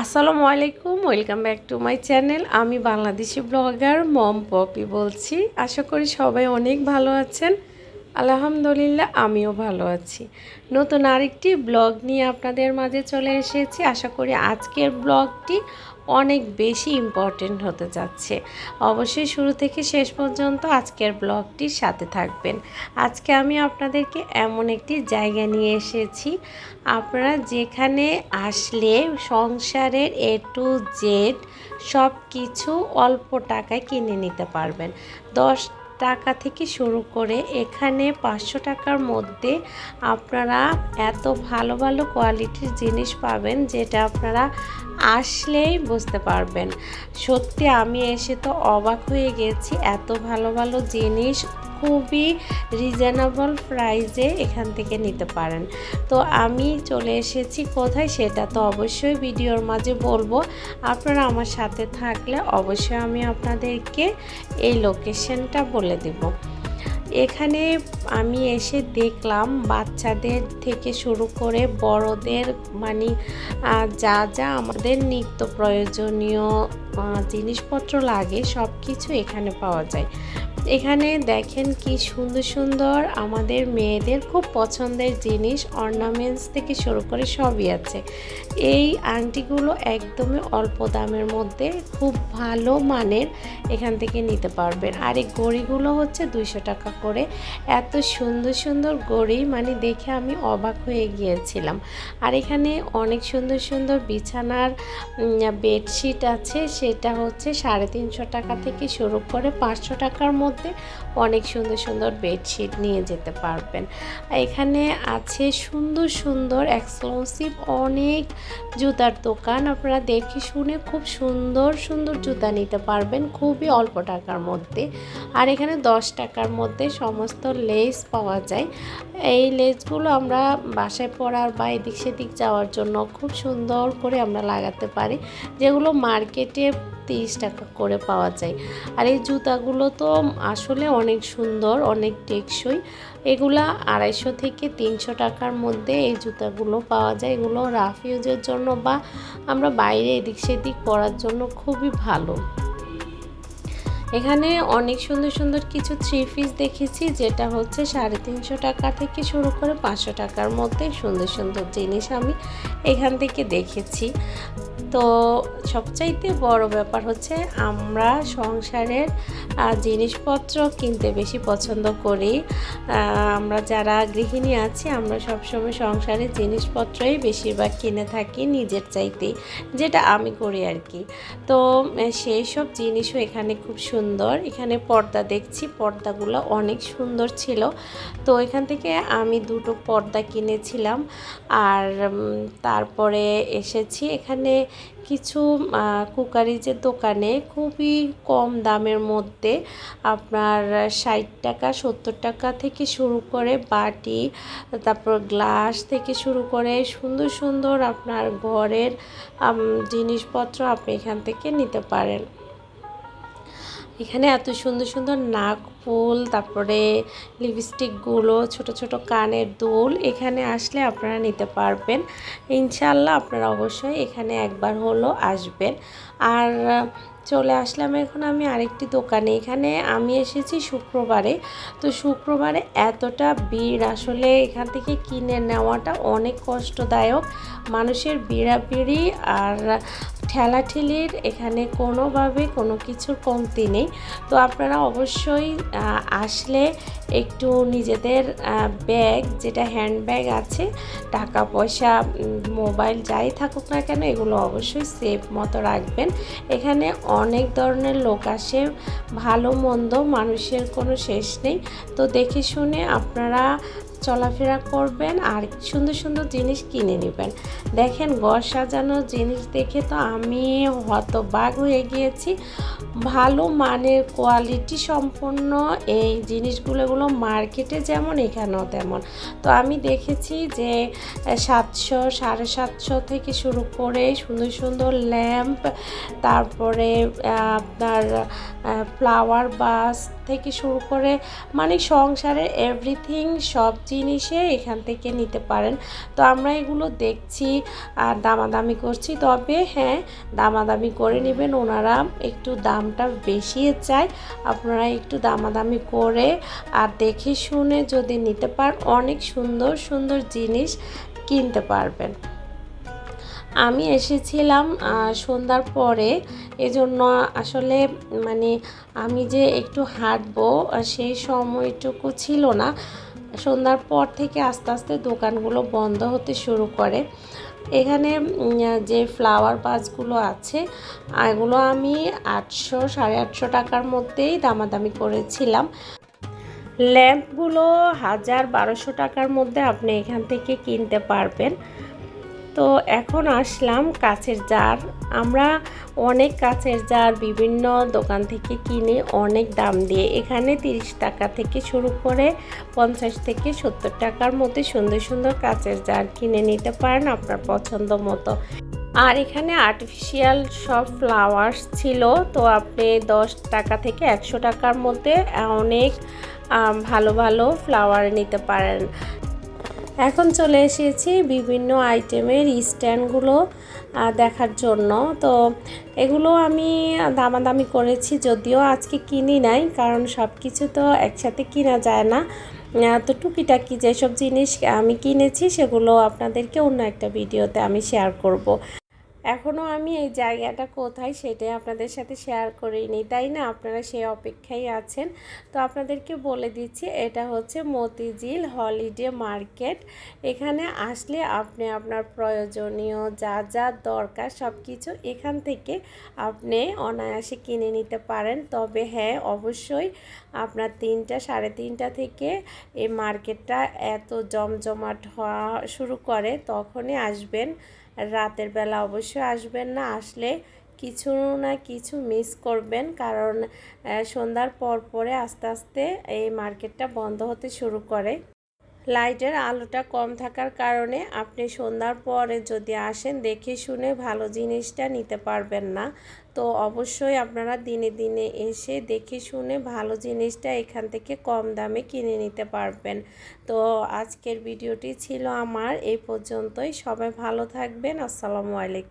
আসসালামু আলাইকুম, welcome back to my channel. আমি বাংলাদেশি ব্লগার মম পপি বলছি। আশা করি সবাই অনেক ভালো আছেন। আলহামদুলিল্লাহ, আমিও ভালো আছি। নতুন আরেকটি ব্লগ নিয়ে আপনাদের মাঝে চলে এসেছি। আশা করি আজকের ব্লগটি অনেক বেশি ইম্পর্টেন্ট হতে যাচ্ছে। অবশ্যই শুরু থেকে শেষ পর্যন্ত আজকের ব্লগটির সাথে থাকবেন। আজকে আমি আপনাদেরকে এমন একটি জায়গা নিয়ে এসেছি। আপনারা যেখানে আসলে সংসারের এ টু জেড সব কিছু অল্প টাকায় কিনে নিতে পারবেন। দশ টাকা থেকে শুরু করে এখানে পাঁচশো টাকার মধ্যে আপনারা এত ভালো ভালো কোয়ালিটির জিনিস পাবেন যেটা আপনারা আসলেই বুঝতে পারবেন। সত্যি আমি এসে তো অবাক হয়ে গেছি, এত ভালো ভালো জিনিস খুবই রিজনেবল প্রাইজে এখান থেকে নিতে পারেন। তো আমি চলে এসেছি কোথায় সেটা তো অবশ্যই ভিডিওর মাঝে বলব। আপনারা আমার সাথে থাকলে অবশ্যই আমি আপনাদেরকে এই লোকেশনটা বলে দেবো। এখানে আমি এসে দেখলাম বাচ্চাদের থেকে শুরু করে বড়দের মানে যা যা আমাদের নিত্য প্রয়োজনীয় জিনিসপত্র লাগে সব কিছু এখানে পাওয়া যায়। এখানে দেখেন কি সুন্দর সুন্দর আমাদের মেয়েদের খুব পছন্দের জিনিস অর্নামেন্টস থেকে শুরু করে সবই আছে। এই আংটিগুলো একদমই অল্প দামের মধ্যে খুব ভালো মানের এখান থেকে নিতে পারবেন। আর এই গড়িগুলো হচ্ছে দুইশো টাকা করে। এত সুন্দর সুন্দর গড়ি মানে দেখে আমি অবাক হয়ে গিয়েছিলাম। আর এখানে অনেক সুন্দর সুন্দর বিছানার বেডশিট আছে, সেটা হচ্ছে সাড়ে তিনশো টাকা থেকে শুরু করে পাঁচশো টাকার মধ্যে মধ্যে অনেক সুন্দর সুন্দর বেডশিট নিয়ে যেতে পারবেন। এখানে আছে সুন্দর সুন্দর এক্সক্লুসিভ অনেক জুতার দোকান। আপনারা দেখে শুনে খুব সুন্দর সুন্দর জুতা নিতে পারবেন খুবই অল্প টাকার মধ্যে। আর এখানে দশ টাকার মধ্যে সমস্ত লেস পাওয়া যায়। এই লেসগুলো আমরা বাসায় পরার বা এদিক সেদিক যাওয়ার জন্য খুব সুন্দর করে আমরা লাগাতে পারি। যেগুলো মার্কেটে তিরিশ টাকা করে পাওয়া যায়। আর এই জুতাগুলো তো আসলে অনেক সুন্দর, অনেক টেকসই। এগুলা আড়াইশো থেকে তিনশো টাকার মধ্যে এই জুতাগুলো পাওয়া যায়। এগুলো রাফ ইউজের জন্য বা আমরা বাইরে এদিক সেদিক পরার জন্য খুবই ভালো। এখানে অনেক সুন্দর সুন্দর কিছু থ্রি পিস দেখেছি, যেটা হচ্ছে সাড়ে তিনশো টাকা থেকে শুরু করে পাঁচশো টাকার মধ্যে সুন্দর সুন্দর জিনিস আমি এখান থেকে দেখেছি। তো সবচাইতে বড় ব্যাপার হচ্ছে আমরা সংসারের জিনিসপত্র কিনতে বেশি পছন্দ করি। আমরা যারা গৃহিণী আছি, আমরা সবসময় সংসারের জিনিসপত্রই বেশিরভাগ কিনে থাকি নিজের চাইতে, যেটা আমি করি আর কি তো সেই সব জিনিসও এখানে খুব সুন্দর। এখানে পর্দা দেখছি, পর্দাগুলো অনেক সুন্দর ছিল। তো এখান থেকে আমি দুটো পর্দা কিনেছিলাম। আর তারপরে এসেছি এখানে কিছু কুকারিজের দোকানে খুবই কম দামের মধ্যে আপনার ষাট টাকা, সত্তর টাকা থেকে শুরু করে বাটি, তারপর গ্লাস থেকে শুরু করে সুন্দর সুন্দর আপনার ঘরের জিনিসপত্র আপনি এখান থেকে নিতে পারেন। এখানে এত সুন্দর সুন্দর নাক ফুল, তারপরে লিপস্টিকগুলো ছোট ছোট কানের দুল এখানে আসলে আপনারা নিতে পারবেন। ইনশাল্লাহ আপনারা অবশ্যই এখানে একবার হলো আসবেন। আর চলে আসলাম এখন আমি আরেকটি দোকানে। এখানে আমি এসেছি শুক্রবারে। তো শুক্রবারে এতটা ভিড়, আসলে এখান থেকে কিনে নেওয়াটা অনেক কষ্টদায়ক। মানুষের বিড়াবিড়ি আর ঠেলাঠেলির এখানে কোনোভাবে কোনো কিছুর কমতি নেই। তো আপনারা অবশ্যই আসলে একটু নিজেদের ব্যাগ যেটা হ্যান্ড ব্যাগ আছে, টাকা পয়সা মোবাইল যাই থাকুক না কেন, এগুলো অবশ্যই সেফ মতো রাখবেন। এখানে অনেক ধরনের লোক আসে, ভালো মন্দ মানুষের কোনো শেষ নেই। তো দেখে শুনে আপনারা চলাফেরা করবেন আর সুন্দর সুন্দর জিনিস কিনে নেবেন। দেখেন ঘর সাজানোর জিনিস দেখে তো আমি হতবাগ হয়ে গিয়েছি। ভালো মানের কোয়ালিটি সম্পন্ন এই জিনিসগুলোগুলো মার্কেটে যেমন, এখানেও তেমন। তো আমি দেখেছি যে সাতশো, সাড়ে সাতশো থেকে শুরু করে সুন্দর সুন্দর ল্যাম্প, তারপরে আপনার ফ্লাওয়ার বাস থেকে শুরু করে মানে সংসারের এভরিথিং সব জিনিসে এখান থেকে নিতে পারেন। তো আমরা এগুলো দেখছি আর দামাদামি করছি। তবে হ্যাঁ দামাদামি করে নেবেন। ওনারা একটু দামটা বেশি চায়। আপনারা একটু দামাদামি করে আর দেখে শুনে যদি নিতে পারেন অনেক সুন্দর সুন্দর জিনিস কিনতে পারবেন। আমি এসেছিলাম সন্ধ্যার পরে। এজন্য আসলে মানে আমি যে একটু হাঁটবো সেই সময়টুকু ছিল না। সন্ধ্যার পর থেকে আস্তে আস্তে দোকানগুলো বন্ধ হতে শুরু করে। এখানে যে ফ্লাওয়ার বাসগুলো আছে, এগুলো আমি আটশো, সাড়ে আটশো টাকার মধ্যেই দামাদামি করেছিলাম। ল্যাম্পগুলো হাজার বারোশো টাকার মধ্যে আপনি এখান থেকে কিনতে পারবেন। তো এখন আসলাম কাছের জার। আমরা অনেক কাছের জার বিভিন্ন দোকান থেকে কিনে অনেক দাম দিয়ে এখানে 30 টাকা থেকে শুরু করে পঞ্চাশ থেকে সত্তর টাকার মধ্যে সুন্দর সুন্দর কাছের জার কিনে নিতে পারেন আপনার পছন্দ মতো। আর এখানে আর্টিফিশিয়াল সব ফ্লাওয়ার্স ছিল, তো আপনি দশ টাকা থেকে একশো টাকার মধ্যে অনেক ভালো ভালো ফ্লাওয়ার নিতে পারেন। এখন চলে এসেছি বিভিন্ন আইটেমের স্ট্যান্ডগুলো দেখার জন্য তো এগুলো আমি দামাদামি করেছি, যদিও আজকে কিনি নাই, কারণ সব কিছু তো একসাথে কিনা যায় না তো টুকিটাকি যেসব জিনিস আমি কিনেছি, সেগুলো আপনাদেরকে অন্য একটা ভিডিওতে আমি শেয়ার করব। এখনও আমি এই জায়গাটা কোথায় সেটাই আপনাদের সাথে শেয়ার করিনি, তাই না? আপনারা সেই অপেক্ষায় আছেন। তো আপনাদেরকে বলে দিচ্ছি, এটা হচ্ছে মতিঝিল হলিডে মার্কেট এখানে আসলে আপনি আপনার প্রয়োজনীয় যা যা দরকার সব কিছু এখান থেকে আপনি অনায়াসে কিনে নিতে পারেন। তবে হ্যাঁ অবশ্যই আপনার তিনটা, সাড়ে তিনটা থেকে এই মার্কেটটা এত জমজমাট হওয়া শুরু করে, তখনই আসবেন। রাতের বেলা অবশ্যই আসবেন না, আসলে কিছু না কিছু মিস করবেন। কারণ সন্ধ্যার পর পরে আস্তে আস্তে এই মার্কেটটা বন্ধ হতে শুরু করে। লাইটের আলোটা কম থাকার কারণে আপনি সন্ধ্যার পরে যদি আসেন, দেখে শুনে ভালো জিনিসটা নিতে পারবেন না। তো অবশ্যই আপনারা দিনে দিনে এসে দেখে শুনে ভালো জিনিসটা এখান থেকে কম দামে কিনে নিতে পারবেন। তো আজকের ভিডিওটি ছিল আমার। এই পর্যন্তই। সবাই ভালো থাকবেন। আসসালামু আলাইকুম।